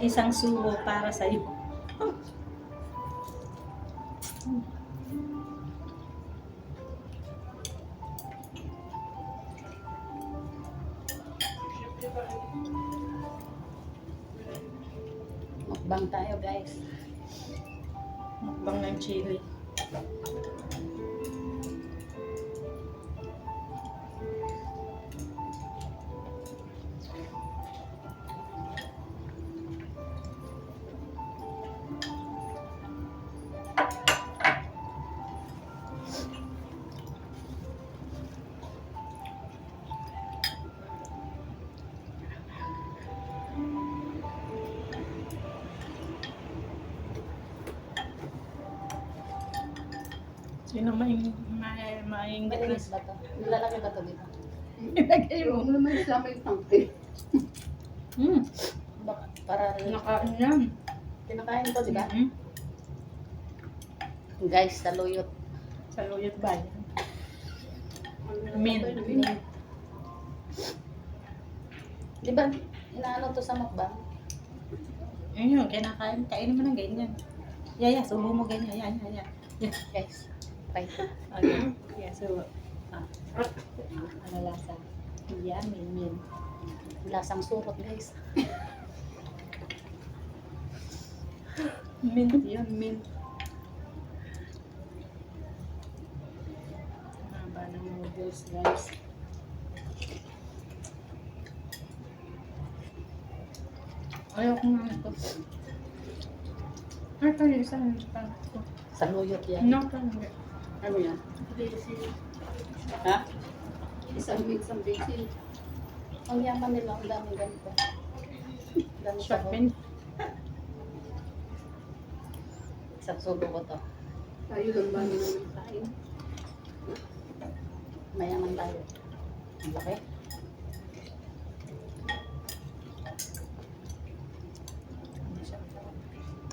Isang subo para sa iyo. Mukbang tayo guys. Mukbang ng chili. Sino maing may maingit na Malinis ba to? Nilalagay ba to dito? ilagay mo? Ano naman isama yung tangke? Hmm, Baka para nakain yan. kinakain to, di ba? Mhm. Guys, saluyot. Sa luyot ba yan? Min. Di ba? Inaano to sa mukbang? Ayun, kinakain. Kainin mo ng ganyan. Yaya, subo mo ganyan. Yan, yan, yan. Guys, to. Okay. Yeah, so, ah, ano lasa? Min, min. Lasang surot, guys. Mint yun, mint. Haba ng noodles, guys. Ayaw ko nga ito. Ay, tayo isa. Ito. Saluyot yan. No, tayo. Ano yan? Basil. Ha? Isang mix ang basil. Ang yaman nila, ang daming ganito. Ganito. Shopping. Isang subo ko to. Tayo lang ba nila ng kain? Mayaman tayo. Ang laki.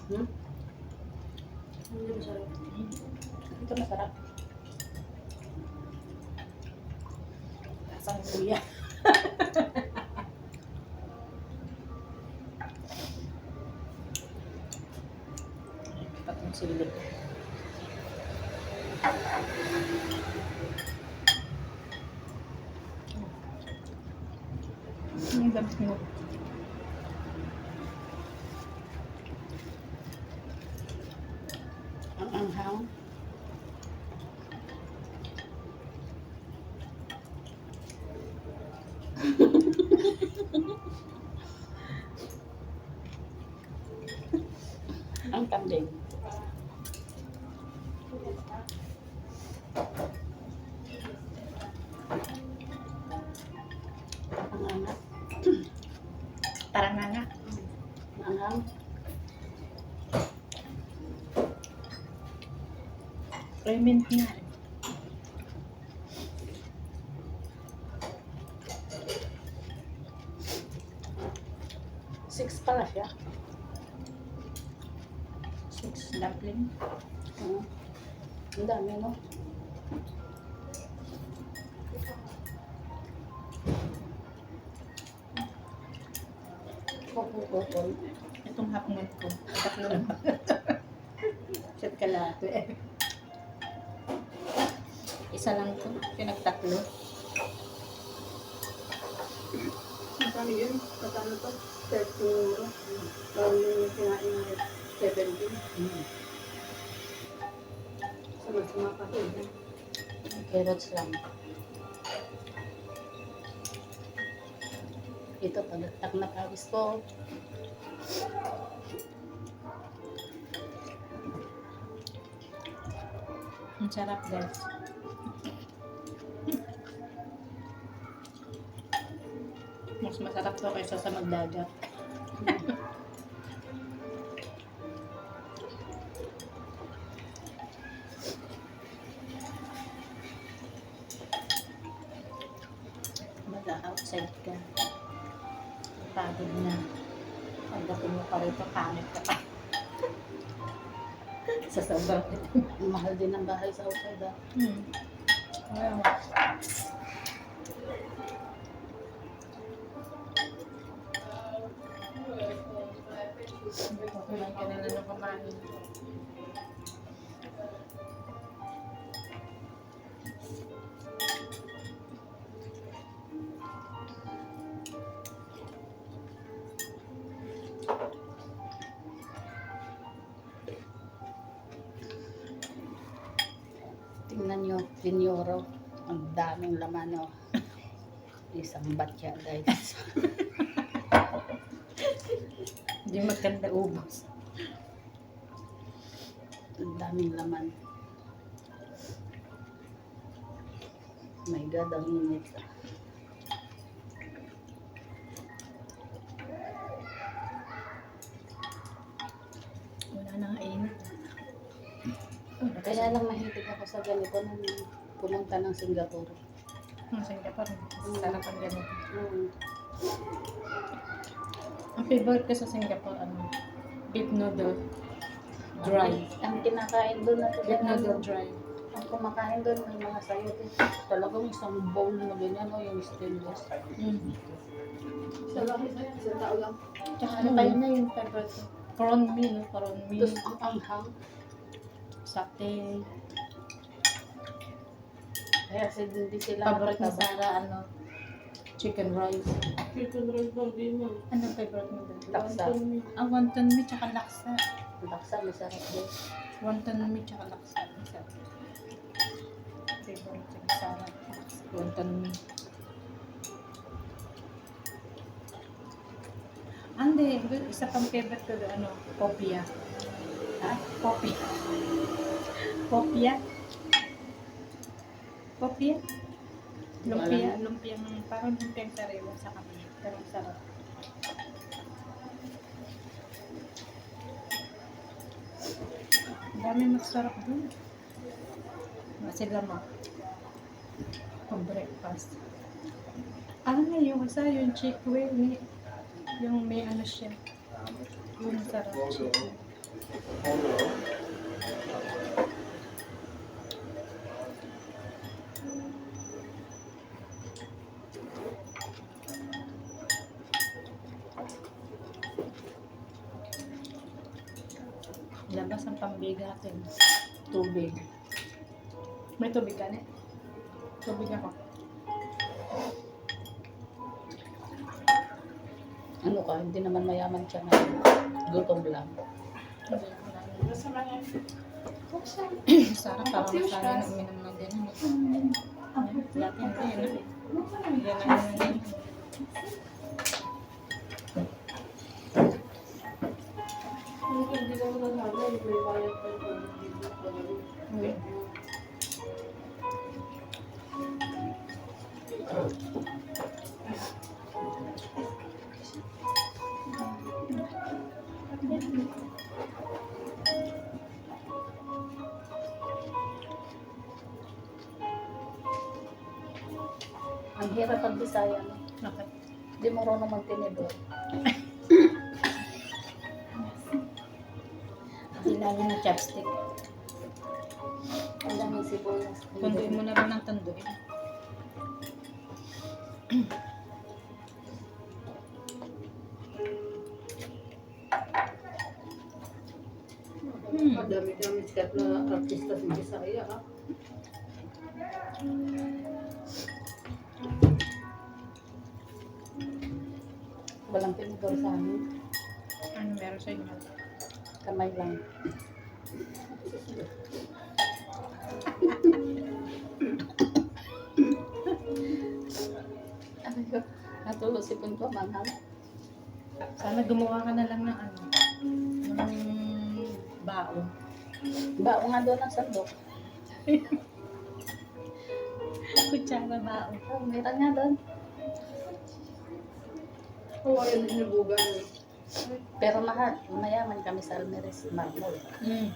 Hmm? Hindi masarap. Ito masarap. Lasang kuya. Patong sili. Ang gamit mo. Ang anghang. Anghang. Remint nga. Six pala siya. Six dumpling. Oo. Ang dami, no? Kupuputol. Itong hapngan ko. Tatlo lang. Chat ka lahat eh. Isa lang to. Pinagtatlo. Magkano yun? Magkano to? 30 euro. Parang yung kinain ng 70. Mm. Sa masama pa to. eh. Carrots lang. Ito, pagkak na pawis ko. Ang sarap guys. Mas masarap to kaysa sa magdagat. Pangit ka pa. sa sobrang Ang mahal din ng bahay sa outside. Ah. Hmm. Wow. Kumain ka na lang ng kumain. Tingnan nyo, pinyoro. Ang daming laman, no. Isang batya, guys. Hindi maganda ubos. Ang daming laman. My God, ang init. Wala na nga init. Kaya lang mahilig ako sa ganito nung pumunta ng Singapore. Ang Singapore, sarap ang ganito. Mm. Ang favorite ko sa Singapore, ano, beef noodle. Dry. Ang kinakain doon na Beef noodle dry. Ang kumakain doon may mga sayo. Eh. Talagang isang bowl na ganyan o yung stainless. Mm. Sa laki sa'yo, sa tao lang. Tsaka ano tayo na yung favorite ko? Prawn meal, prawn meal. Tapos ang anghang. Satay. Kaya kasi hindi sila Favorite na nakataba. Sara, ano, chicken rice. Chicken rice lang din mo. Anong favorite mo doon? Laksa. Ah, wonton mee tsaka laksa. Laksa, masarap din. Wonton mee tsaka laksa. Masarap. Favorite ko Sara. Wonton mee. Ande, isa pang favorite ko doon, ano, popia. Ha? Popia. Popia. Popia. Lumpia, lumpia ng parang lumpia sariwa sa kami. Pero sarap. Dami masarap dun. Sila mo. Pang breakfast. Ano na yung isa, yung chickwe, ni, yung may ano siya. Yung sarap. chickwe. Labas ang pambigatin. Tubig. May tubig ka na? Tubig ako. Ano ka, hindi naman mayaman siya na gutom lang. Sarap parang masaya na uminom ng ganyan. Dati hindi yun. Yan ang. Hindi ka Ang hirap ang Bisaya. Okay. Hindi mo rin magtinidor. Hindi lalo na chopstick. Ang daming sibuyas. Tunduin mo na rin ng tunduin. Madami-dami sikat na artista sa Bisaya, ha? Walang tinidor sa amin. Ano meron sa inyo? Kamay lang. Ano yun? Natulo si Punto Manghang. Sana gumawa ka na lang ng ano. Ng baon. Bao nga doon ang sandok. Kutsara baon. Oh, meron nga doon. Hawaii din yung buga mo. Pero mahal, mayaman kami sa Almeres Marmol. Mm.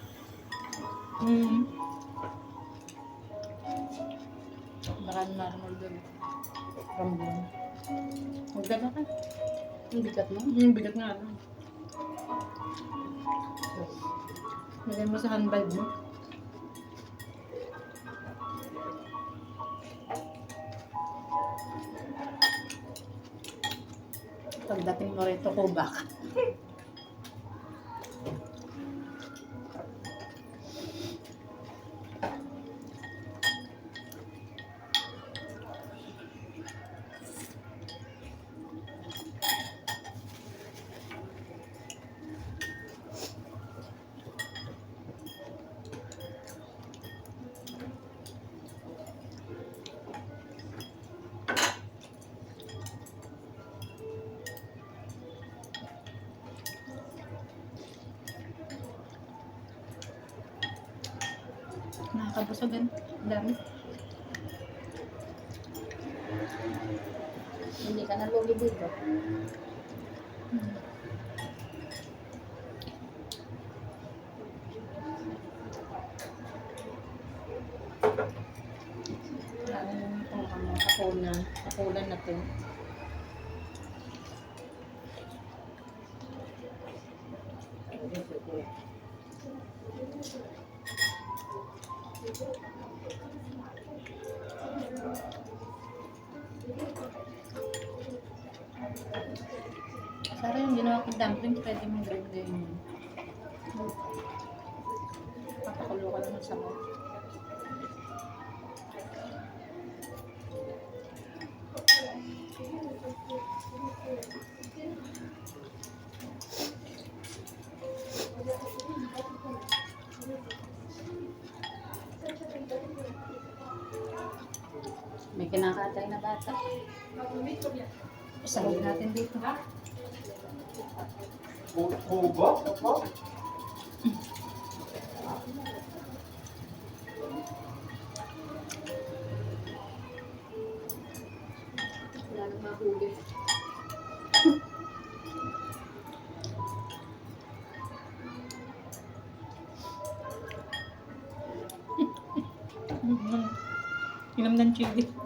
Mm. Baka normal dun. Rambon. Huwag ka na ka. Ang bigat mo. Yung bigat nga ano. Lagay mo sa handbag mo. Pagdating mo rito, kubak. Nakabusogan. Ang dami. Hindi ka nalugi dito. Hmm. Lalo yung itong ano, kapunan. Kapulan na to. Yung ginawa kong dumplings, pwede mong gawin ganyan yun. Papakulo ka lang ng sabaw. May kinakatay na bata. Isahin natin dito. Kubo? Wala nang mahuli. Mm. Inom ng chili.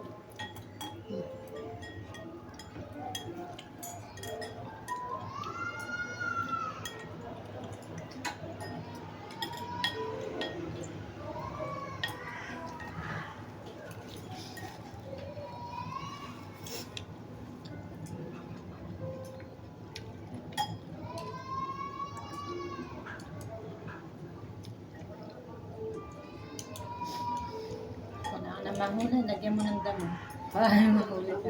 Mahuli, lagyan mo ng damo. Para mahuli ka.